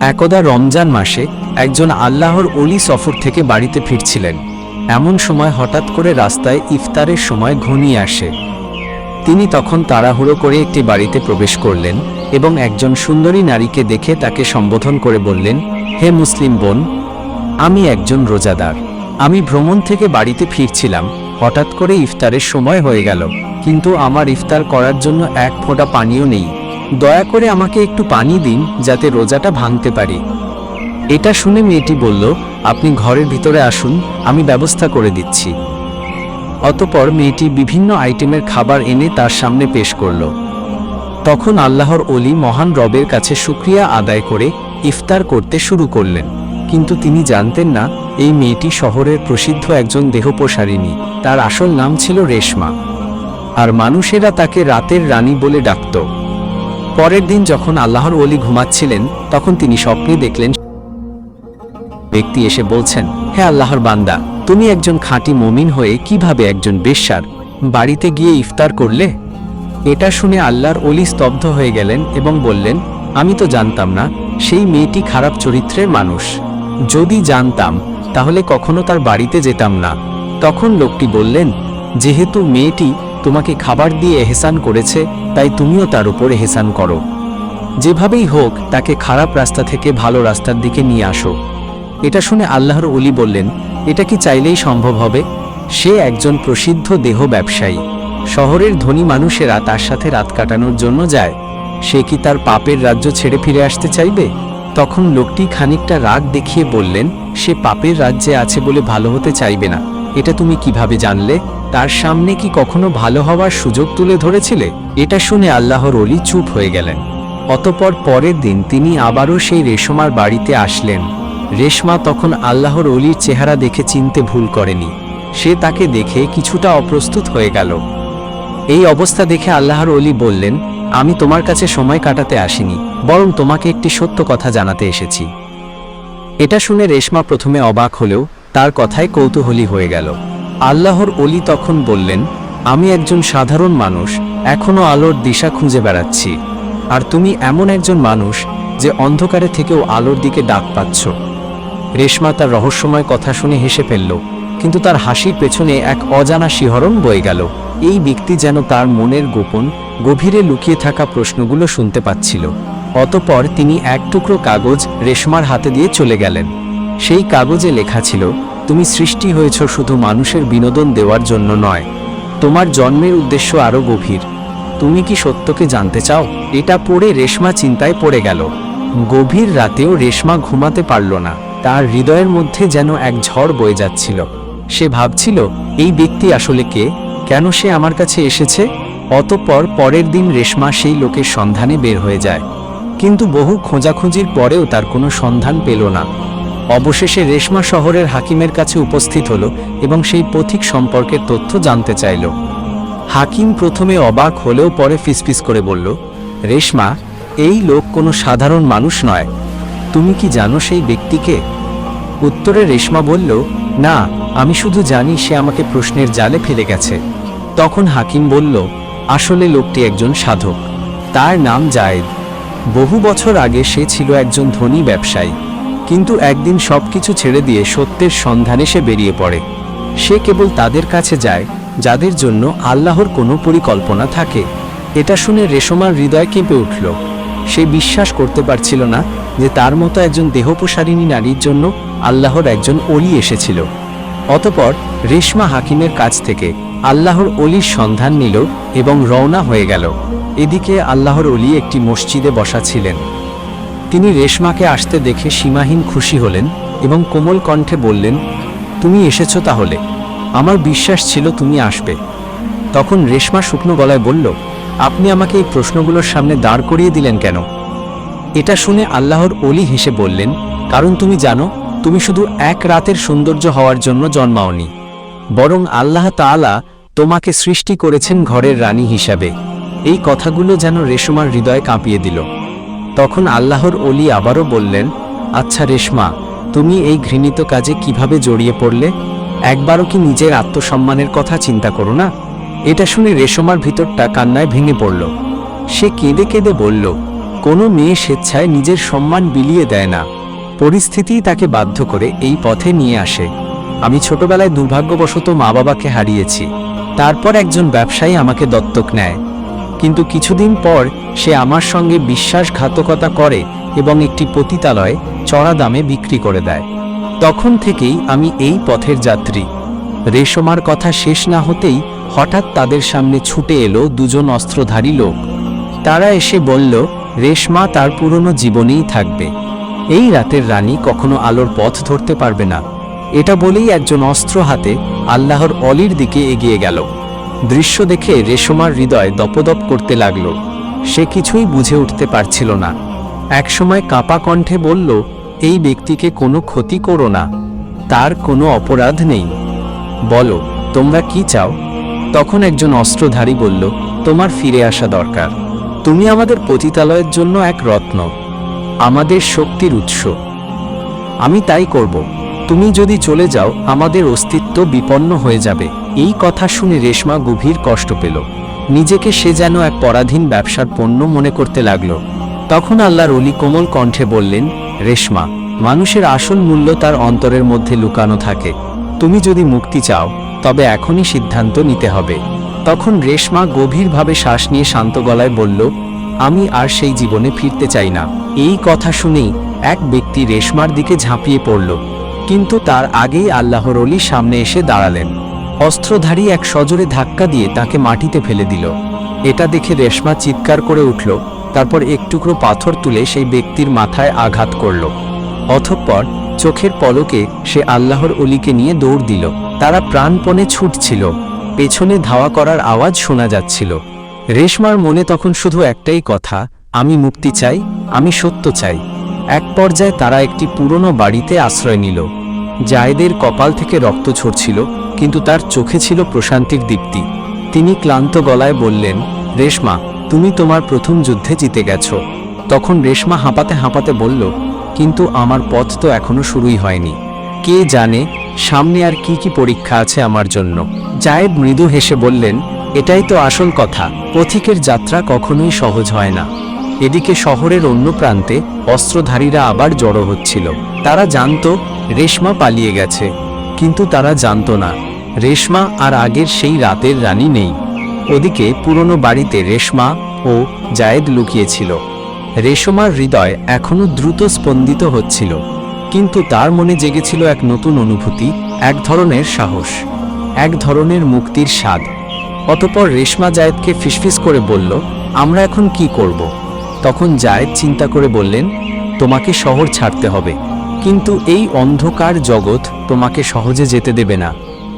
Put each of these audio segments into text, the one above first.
একদা রমজান মাসে একজন আল্লাহর অলি সফর থেকে বাড়িতে ফিরছিলেন। এমন সময় হঠাৎ করে রাস্তায় ইফতারের সময় ঘনিয়ে আসে। তিনি তখন তাড়াহুড়ো করে একটি বাড়িতে প্রবেশ করলেন এবং একজন সুন্দরী নারীকে দেখে তাকে সম্বোধন করে বললেন, হে মুসলিম বোন, আমি একজন রোজাদার। আমি ভ্রমণ থেকে বাড়িতে ফিরছিলাম, হঠাৎ করে ইফতারের সময় হয়ে গেল। কিন্তু আমার ইফতার করার জন্য এক ফোঁটা পানিও নেই। দয়া করে আমাকে একটু পানি দিন যাতে রোজাটা ভাঙতে পারি। এটা শুনে মেয়েটি বলল, আপনি ঘরের ভিতরে আসুন, আমি ব্যবস্থা করে দিচ্ছি। অতপর মেয়েটি বিভিন্ন আইটেমের খাবার এনে তার সামনে পেশ করল। তখন আল্লাহর অলি মহান রবের কাছে শুক্রিয়া আদায় করে ইফতার করতে শুরু করলেন। কিন্তু তিনি জানতেন না, এই মেয়েটি শহরের প্রসিদ্ধ একজন দেহপ্রসারিণী তার আসল নাম ছিল রেশমা। আর মানুষেরা তাকে রাতের রানী বলে ডাকত। পরের দিন যখন আল্লাহর অলি ঘুমাচ্ছিলেন, তখন তিনি স্বপ্নে দেখলেন ব্যক্তি এসে বলছেন, হে আল্লাহর বান্দা, তুমি একজন খাঁটি মমিন হয়ে কীভাবে একজন বেশ্যার বাড়িতে গিয়ে ইফতার করলে? এটা শুনে আল্লাহর অলি স্তব্ধ হয়ে গেলেন এবং বললেন, আমি তো জানতাম না, সেই মেয়েটি খারাপ চরিত্রের মানুষ। যদি জানতাম, তাহলে কখনো তার বাড়িতে যেতাম না। তখন লোকটি বললেন, যেহেতু মেয়েটি তোমাকে খাবার দিয়ে এহসান করেছে, তাই তুমিও তার উপর এহসান করো। যেভাবেই হোক, তাকে খারাপ রাস্তা থেকে ভালো রাস্তার দিকে নিয়ে আসো। এটা শুনে আল্লাহর অলি বললেন, এটা কি চাইলেই সম্ভব হবে? সে একজন প্রসিদ্ধ দেহ ব্যবসায়ী। শহরের ধনী মানুষেরা তার সাথে রাত কাটানোর জন্য যায়। সে কি তার পাপের রাজ্য ছেড়ে ফিরে আসতে চাইবে? তখন লোকটি খানিকটা রাগ দেখিয়ে বললেন, সে পাপের রাজ্যে আছে বলে ভালো হতে চাইবে না। এটা তুমি কীভাবে জানলে? তার সামনে কি কখনো ভালো হওয়ার সুযোগ তুলে ধরেছিলে? এটা শুনে আল্লাহর অলি চুপ হয়ে গেলেন। অতপর পরের দিন তিনি আবারও সেই রেশমার বাড়িতে আসলেন। রেশমা তখন আল্লাহর অলির চেহারা দেখে চিনতে ভুল করেনি। সে তাকে দেখে কিছুটা অপ্রস্তুত হয়ে গেল। এই অবস্থা দেখে আল্লাহর অলি বললেন, আমি তোমার কাছে সময় কাটাতে আসিনি, বরং তোমাকে একটি সত্য কথা জানাতে এসেছি। এটা শুনে রেশমা প্রথমে অবাক হলেও তার কথায় কৌতূহলী হয়ে গেল। আল্লাহর অলি তখন বললেন, আমি একজন সাধারণ মানুষ এখনও আলোর দিশা খুঁজে বেড়াচ্ছি। আর তুমি এমন একজন মানুষ যে অন্ধকারে থেকেও আলোর দিকে ডাক পাচ্ছ রেশমা তার রহস্যময় কথা শুনে হেসে ফেলল, কিন্তু তার হাসির পেছনে এক অজানা শিহরণ বয়ে গেল। এই ব্যক্তি যেন তার মনের গোপন, গভীরে লুকিয়ে থাকা প্রশ্নগুলো শুনতে পাচ্ছিল। অতপর তিনি এক টুকরো কাগজ রেশমার হাতে দিয়ে চলে গেলেন। সেই কাগজে লেখা ছিল, তুমি সৃষ্টি হয়েছ শুধু মানুষের বিনোদন দেওয়ার জন্য নয়, তোমার জন্মের উদ্দেশ্য আরও গভীর। তুমি কি সত্যকে জানতে চাও? এটা পড়ে রেশমা চিন্তায় পড়ে গেল। গভীর রাতেও রেশমা ঘুমাতে পারল না। তার হৃদয়ের মধ্যে যেন এক ঝড় বয়ে যাচ্ছিল। সে ভাবছিল, এই ব্যক্তি আসলে কে? কেন সে আমার কাছে এসেছে? অতঃপর পরের দিন রেশমা সেই লোকের সন্ধানে বের হয়ে যায়। কিন্তু বহু খোঁজাখুঁজির পরেও তার কোনো সন্ধান পেল না। অবশেষে রেশমা শহরের হাকিমের কাছে উপস্থিত হলো এবং সেই পথিক সম্পর্কের তথ্য জানতে চাইল। হাকিম প্রথমে অবাক হলেও পরে ফিসফিস করে বলল, রেশমা, এই লোক কোনো সাধারণ মানুষ নয়। তুমি কি জানো সেই ব্যক্তিকে? উত্তরে রেশমা বলল, না, আমি শুধু জানি সে আমাকে প্রশ্নের জালে ফেলে গেছে। তখন হাকিম বলল, আসলে লোকটি একজন সাধক। তার নাম জায়েদ। বহু বছর আগে সে ছিল একজন ধনী ব্যবসায়ী। কিন্তু একদিন সবকিছু ছেড়ে দিয়ে সত্যের সন্ধানে সে বেরিয়ে পড়ে। সে কেবল তাদের কাছে যায়, যাদের জন্য আল্লাহর কোনো পরিকল্পনা থাকে। এটা শুনে রেশমার হৃদয় কেঁপে উঠল। সে বিশ্বাস করতে পারছিল না যে তার মতো একজন দেহপ্রসারিণী নারীর জন্য আল্লাহর একজন অলি এসেছিল। অতপর রেশমা হাকিমের কাছ থেকে আল্লাহর অলির সন্ধান নিল এবং রওনা হয়ে গেল। এদিকে আল্লাহর অলি একটি মসজিদে বসা ছিলেন। তিনি রেশমাকে আসতে দেখে সীমাহীন খুশি হলেন এবং কোমল কণ্ঠে বললেন, তুমি এসেছ তাহলে। আমার বিশ্বাস ছিল তুমি আসবে। তখন রেশমা শুকনো গলায় বলল, আপনি আমাকে এই প্রশ্নগুলোর সামনে দাঁড় করিয়ে দিলেন কেন? এটা শুনে আল্লাহর অলি হেসে বললেন, কারণ তুমি জানো, তুমি শুধু এক রাতের সৌন্দর্য হওয়ার জন্য জন্মাওনি। বরং আল্লাহ তাআলা তোমাকে সৃষ্টি করেছেন ঘরের রানী হিসাবে। এই কথাগুলো যেন রেশমার হৃদয় কাঁপিয়ে দিল। তখন আল্লাহর অলি আবারও বললেন আচ্ছা রেশমা, তুমি এই ঘৃণিত কাজে কীভাবে জড়িয়ে পড়লে? একবারও কি নিজের আত্মসম্মানের কথা চিন্তা করো না? এটা শুনে রেশমার ভিতরটা কান্নায় ভেঙে পড়ল। সে কেঁদে কেঁদে বলল, কোনো মেয়ে স্বেচ্ছায় নিজের সম্মান বিলিয়ে দেয় না। পরিস্থিতিই তাকে বাধ্য করে এই পথে নিয়ে আসে। আমি ছোটবেলায় দুর্ভাগ্যবশত মা বাবাকে হারিয়েছি। তারপর একজন ব্যবসায়ী আমাকে দত্তক নেয়। কিন্তু কিছুদিন পর সে আমার সঙ্গে বিশ্বাসঘাতকতা করে এবং একটি পতিতালয়ে চড়া দামে বিক্রি করে দেয়। তখন থেকেই আমি এই পথের যাত্রী। রেশমার কথা শেষ না হতেই হঠাৎ তাদের সামনে ছুটে এলো দুজন অস্ত্রধারী লোক। তারা এসে বলল, রেশমা তার পুরনো জীবনেই থাকবে। এই রাতের রানী কখনো আলোর পথ ধরতে পারবে না। এটা বলেই একজন অস্ত্র হাতে আল্লাহর অলির দিকে এগিয়ে গেল। দৃশ্য দেখে রেশমার হৃদয় দপদপ করতে লাগল। সে কিছুই বুঝে উঠতে পারছিল না। একসময় কাপা কণ্ঠে বলল, এই ব্যক্তিকে কোনো ক্ষতি করো না। তার কোনো অপরাধ নেই। বলো, তোমরা কি চাও? তখন একজন অস্ত্রধারী বলল, তোমার ফিরে আসা দরকার। তুমি আমাদের পতিতালয়ের জন্য এক রত্ন। আমাদের শক্তির উৎস। আমি তাই করব। তুমি যদি চলে যাও, আমাদের অস্তিত্ব বিপন্ন হয়ে যাবে। এই কথা শুনে রেশমা গভীর কষ্ট পেল। নিজেকে সে যেন এক পরাধীন ব্যবসার পণ্য মনে করতে লাগল। তখন আল্লাহর অলি কোমল কণ্ঠে বললেন, রেশমা, মানুষের আসল মূল্য তার অন্তরের মধ্যে লুকানো থাকে। তুমি যদি মুক্তি চাও, তবে এখনই সিদ্ধান্ত নিতে হবে। তখন রেশমা গভীরভাবে শ্বাস নিয়ে শান্ত গলায় বলল, আমি আর সেই জীবনে ফিরতে চাই না। এই কথা শুনেই এক ব্যক্তি রেশমার দিকে ঝাঁপিয়ে পড়ল। কিন্তু তার আগেই আল্লাহর অলি সামনে এসে দাঁড়ালেন। অস্ত্রধারী এক সজোরে ধাক্কা দিয়ে তাকে মাটিতে ফেলে দিল। এটা দেখে রেশমা চিৎকার করে উঠল, তারপর এক টুকরো পাথর তুলে সেই ব্যক্তির মাথায় আঘাত করল। অথঃপর চোখের পলকে সে আল্লাহর অলিকে নিয়ে দৌড় দিল। তারা প্রাণপণে ছুটছিল। পেছনে ধাওয়া করার আওয়াজ শোনা যাচ্ছিল। রেশমার মনে তখন শুধু একটাই কথা, আমি মুক্তি চাই, আমি সত্য চাই। এক পর্যায়ে তারা একটি পুরনো বাড়িতে আশ্রয় নিল। জায়েদের কপাল থেকে রক্ত ঝরছিল। কিন্তু তার চোখে ছিল প্রশান্তির দীপ্তি। তিনি ক্লান্ত গলায় বললেন, রেশমা, তুমি তোমার প্রথম যুদ্ধে জিতে গেছো। তখন রেশমা হাঁপাতে হাঁপাতে বলল, কিন্তু আমার পথ তো এখনও শুরুই হয়নি। কে জানে সামনে আর কি কি পরীক্ষা আছে আমার জন্য? জায়েদ মৃদু হেসে বললেন, এটাই তো আসল কথা, পথিকের যাত্রা কখনোই সহজ হয় না। এদিকে শহরের অন্য প্রান্তে অস্ত্রধারীরা আবার জড়ো হচ্ছিল। তারা জানতো রেশমা পালিয়ে গেছে, কিন্তু তারা জানতো না। রেশমা আর আগের সেই রাতের রানী নেই। ওদিকে পুরনো বাড়িতে রেশমা ও জায়েদ লুকিয়েছিল। রেশমার হৃদয় এখনও দ্রুত স্পন্দিত হচ্ছিল, কিন্তু তার মনে জেগেছিল এক নতুন অনুভূতি, এক ধরনের সাহস, এক ধরনের মুক্তির স্বাদ। অতপর রেশমা জায়েদকে ফিসফিস করে বলল, আমরা এখন কি করব? তখন জায়েদ চিন্তা করে বললেন, তোমাকে শহর ছাড়তে হবে, কিন্তু এই অন্ধকার জগৎ তোমাকে সহজে যেতে দেবে না।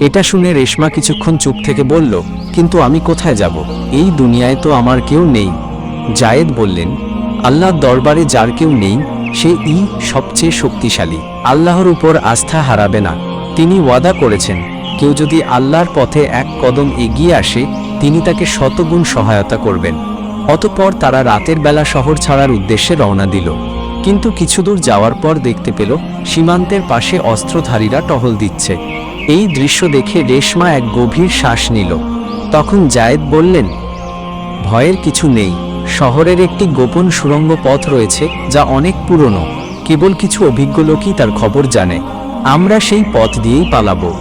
এটা শুনে রেশমা কিছুক্ষণ চুপ থেকে বলল, কিন্তু আমি কোথায় যাব? এই দুনিয়ায় তো আমার কেউ নেই। জায়েদ বললেন, আল্লাহর দরবারে যার কেউ নেই, সে ই সবচেয়ে শক্তিশালী। আল্লাহর উপর আস্থা হারাবে না। তিনি ওয়াদা করেছেন, কেউ যদি আল্লাহর পথে এক কদম এগিয়ে আসে, তিনি তাকে শতগুণ সহায়তা করবেন। অতপর তারা রাতের বেলা শহর ছাড়ার উদ্দেশ্যে রওনা দিল। কিন্তু কিছু দূর যাওয়ার পর দেখতে পেল, সীমান্তের পাশে অস্ত্রধারীরা টহল দিচ্ছে। এই দৃশ্য দেখে রেশমা এক গভীর শ্বাস নিল। তখন জায়েদ বললেন, ভয়ের কিছু নেই। শহরের একটি গোপন সুড়ঙ্গ পথ রয়েছে যা অনেক পুরনো। কেবল কিছু অভিজ্ঞ লোকই তার খবর জানে। আমরা সেই পথ দিয়েই পালাবো।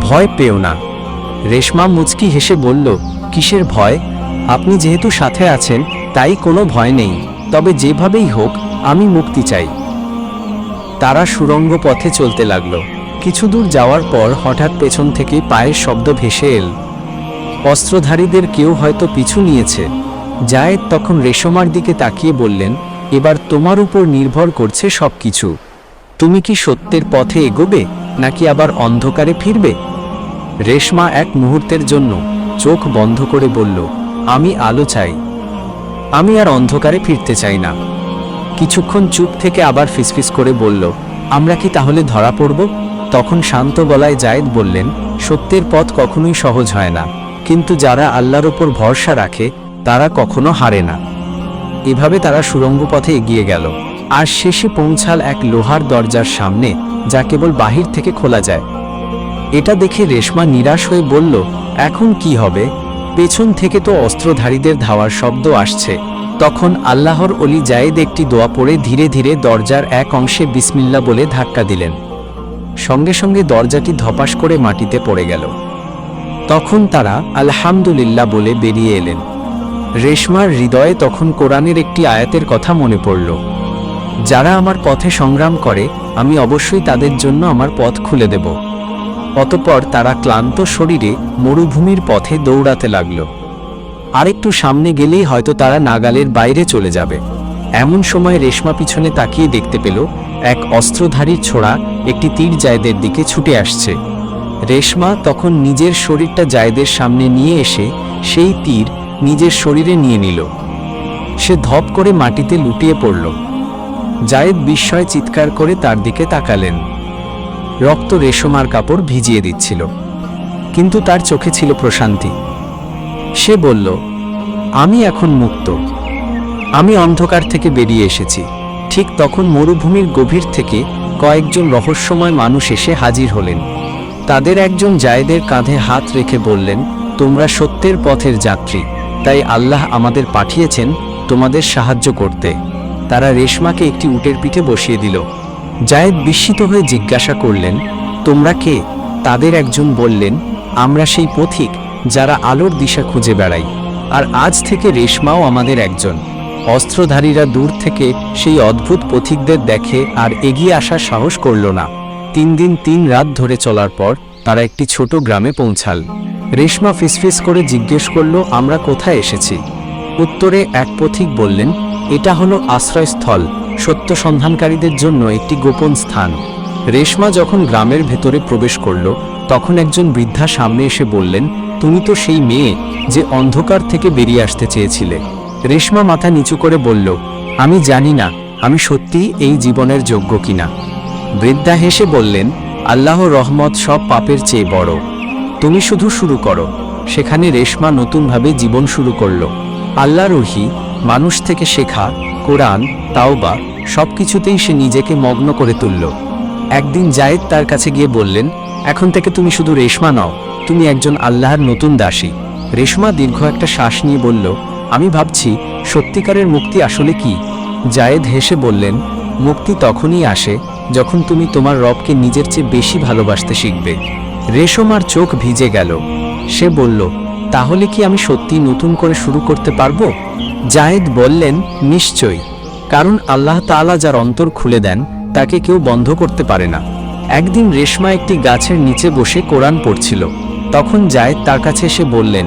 ভয় পেও না। রেশমা মুচকি হেসে বলল, কিসের ভয়? আপনি যেহেতু সাথে আছেন, তাই কোনো ভয় নেই। তবে যেভাবেই হোক, আমি মুক্তি চাই। তারা সুরঙ্গ পথে চলতে লাগল। কিছু দূর যাওয়ার পর হঠাৎ পেছন থেকে পায়ের শব্দ ভেসে এল। অস্ত্রধারীদের কেউ হয়তো পিছু নিয়েছে। জায়েদ তখন রেশমার দিকে তাকিয়ে বললেন, এবার তোমার উপর নির্ভর করছে সব কিছু তুমি কি সত্যের পথে এগোবে, নাকি আবার অন্ধকারে ফিরবে? রেশমা এক মুহূর্তের জন্য চোখ বন্ধ করে বলল, আমি আলো চাই। আমি আর অন্ধকারে ফিরতে চাই না। কিছুক্ষণ চুপ থেকে আবার ফিসফিস করে বলল, আমরা কি তাহলে ধরা পড়ব? তখন শান্ত গলায় জায়েদ বললেন, সত্যের পথ কখনোই সহজ হয় না, কিন্তু যারা আল্লাহর ওপর ভরসা রাখে, তারা কখনো হারে না। এভাবে তারা সুরঙ্গ পথে এগিয়ে গেল। আর শেষে পৌঁছাল এক লোহার দরজার সামনে, যা কেবল বাহির থেকে খোলা যায়। এটা দেখে রেশমা নিরাশ হয়ে বলল, এখন কি হবে? পেছন থেকে তো অস্ত্রধারীদের ধাওয়ার শব্দ আসছে। তখন আল্লাহর অলি জায়েদ একটি দোয়া পড়ে ধীরে ধীরে দরজার এক অংশে বিসমিল্লা বলে ধাক্কা দিলেন। সঙ্গে সঙ্গে দরজাটি ধপাস করে মাটিতে পড়ে গেল। তখন তারা আলহামদুলিল্লাহ বলে বেরিয়ে এলেন। রেশমার হৃদয়ে তখন কোরআনের একটি আয়াতের কথা মনে পড়ল। যারা আমার পথে সংগ্রাম করে, আমি অবশ্যই তাদের জন্য আমার পথ খুলে দেব। অতপর তারা ক্লান্ত শরীরে মরুভূমির পথে দৌড়াতে লাগল। আরেকটু সামনে গেলেই হয়তো তারা নাগালের বাইরে চলে যাবে। এমন সময় রেশমা পিছনে তাকিয়ে দেখতে পেল এক অস্ত্রধারীর ছোড়া একটি তীর জায়দের দিকে ছুটে আসছে। রেশমা তখন নিজের শরীরটা জায়দের সামনে নিয়ে এসে সেই তীর নিজের শরীরে নিয়ে নিল। সে ধপ করে মাটিতে লুটিয়ে পড়ল। জায়েদ বিস্ময় চিৎকার করে তার দিকে তাকালেন। রক্ত রেশমার কাপড় ভিজিয়ে দিচ্ছিল। কিন্তু তার চোখে ছিল প্রশান্তি। সে বলল, আমি এখন মুক্ত। আমি অন্ধকার থেকে বেরিয়ে এসেছি। ঠিক তখন মরুভূমির গভীর থেকে কয়েকজন রহস্যময় মানুষ এসে হাজির হলেন। তাদের একজন জায়েদের কাঁধে হাত রেখে বললেন, তোমরা সত্যের পথের যাত্রী, তাই আল্লাহ আমাদের পাঠিয়েছেন তোমাদের সাহায্য করতে। তারা রেশমাকে একটি উটের পিঠে বসিয়ে দিল। জায়েদ বিস্মিত হয়ে জিজ্ঞাসা করলেন, তোমরা কে? তাদের একজন বললেন, আমরা সেই পথিক যারা আলোর দিশা খুঁজে বেড়াই, আর আজ থেকে রেশমাও আমাদের একজন। অস্ত্রধারীরা দূর থেকে সেই অদ্ভুত পথিকদের দেখে আর এগিয়ে আসার সাহস করল না। তিন দিন তিন রাত ধরে চলার পর তারা একটি ছোট গ্রামে পৌঁছাল। রেশমা ফিসফিস করে জিজ্ঞেস করল, আমরা কোথায় এসেছি? উত্তরে এক পথিক বললেন, এটা হলো আশ্রয়স্থল, সত্য সন্ধানকারীদের জন্য একটি গোপন স্থান। রেশমা যখন গ্রামের ভেতরে প্রবেশ করল, তখন একজন বৃদ্ধা সামনে এসে বললেন, তুমি তো সেই মেয়ে যে অন্ধকার থেকে বেরিয়ে আসতে চেয়েছিলে। রেশমা মাথা নিচু করে বলল, আমি জানি না, আমি সত্যিই এই জীবনের যোগ্য কিনা? বৃদ্ধা হেসে বললেন আল্লাহ রহমত সব পাপের চেয়ে বড়। তুমি শুধু শুরু করো। সেখানে রেশমা নতুনভাবে জীবন শুরু করল। আল্লাহ রহি, মানুষ থেকে শেখা, কোরআন, তাওবা সব কিছুতেই সে নিজেকে মগ্ন করে তুলল। একদিন জায়েদ তার কাছে গিয়ে বললেন, এখন থেকে তুমি শুধু রেশমা নও, তুমি একজন আল্লাহর নতুন দাসী। রেশমা দীর্ঘ একটা শ্বাস নিয়ে বলল আমি ভাবছি, সত্যিকারের মুক্তি আসলে কি? জায়েদ হেসে বললেন, মুক্তি তখনই আসে যখন তুমি তোমার রবকে নিজের চেয়ে বেশি ভালোবাসতে শিখবে। রেশমার চোখ ভিজে গেল। সে বলল, তাহলে কি আমি সত্যি নতুন করে শুরু করতে পারব? জায়েদ বললেন, নিশ্চয়ই। কারণ আল্লাহ তাআলা যার অন্তর খুলে দেন, তাকে কেউ বন্ধ করতে পারে না। একদিন রেশমা একটি গাছের নিচে বসে কোরআন পড়ছিল। তখন জায়েদ তার কাছে এসে বললেন,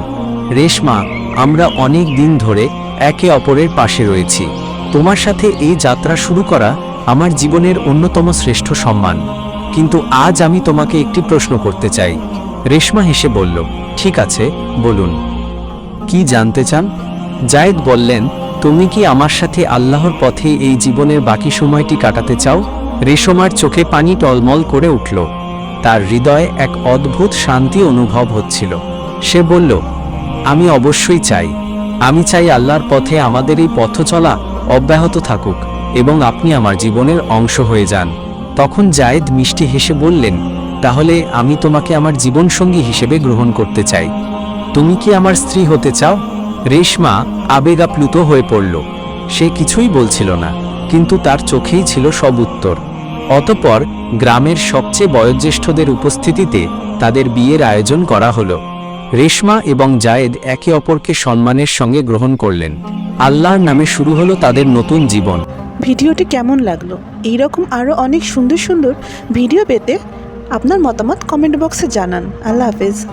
রেশমা আমরা অনেক দিন ধরে একে অপরের পাশে রয়েছি। তোমার সাথে এই যাত্রা শুরু করা আমার জীবনের অন্যতম শ্রেষ্ঠ সম্মান। কিন্তু আজ আমি তোমাকে একটি প্রশ্ন করতে চাই। রেশমা হেসে বলল, ঠিক আছে, বলুন। কি জানতে চান? জায়েদ বললেন, তুমি কি আমার সাথে আল্লাহর পথে এই জীবনের বাকি সময়টি কাটাতে চাও? রেশমার চোখে পানি টলমল করে উঠল। তার হৃদয়ে এক অদ্ভুত শান্তি অনুভব হচ্ছিল। সে বলল আমি অবশ্যই চাই। আমি চাই আল্লাহর পথে আমাদের এই পথ চলা অব্যাহত থাকুক এবং আপনি আমার জীবনের অংশ হয়ে যান। তখন জায়েদ মিষ্টি হেসে বললেন, তাহলে আমি তোমাকে আমার জীবনসঙ্গী হিসেবে গ্রহণ করতে চাই। তুমি কি আমার স্ত্রী হতে চাও? রেশমা আবেগাপ্লুত হয়ে পড়ল। সে কিছুই বলছিল না, কিন্তু তার চোখেই ছিল সব উত্তর। অতপর গ্রামের সবচেয়ে বয়োজ্যেষ্ঠদের উপস্থিতিতে তাদের বিয়ের আয়োজন করা হলো। রেশমা এবং জায়েদ একে অপরকে সম্মানের সঙ্গে গ্রহণ করলেন। আল্লাহর নামে শুরু হলো তাদের নতুন জীবন। ভিডিওটি কেমন লাগল? এইরকম আরও অনেক সুন্দর সুন্দর ভিডিও পেতে আপনার মতামত কমেন্ট বক্সে জানান। আল্লাহ হাফেজ।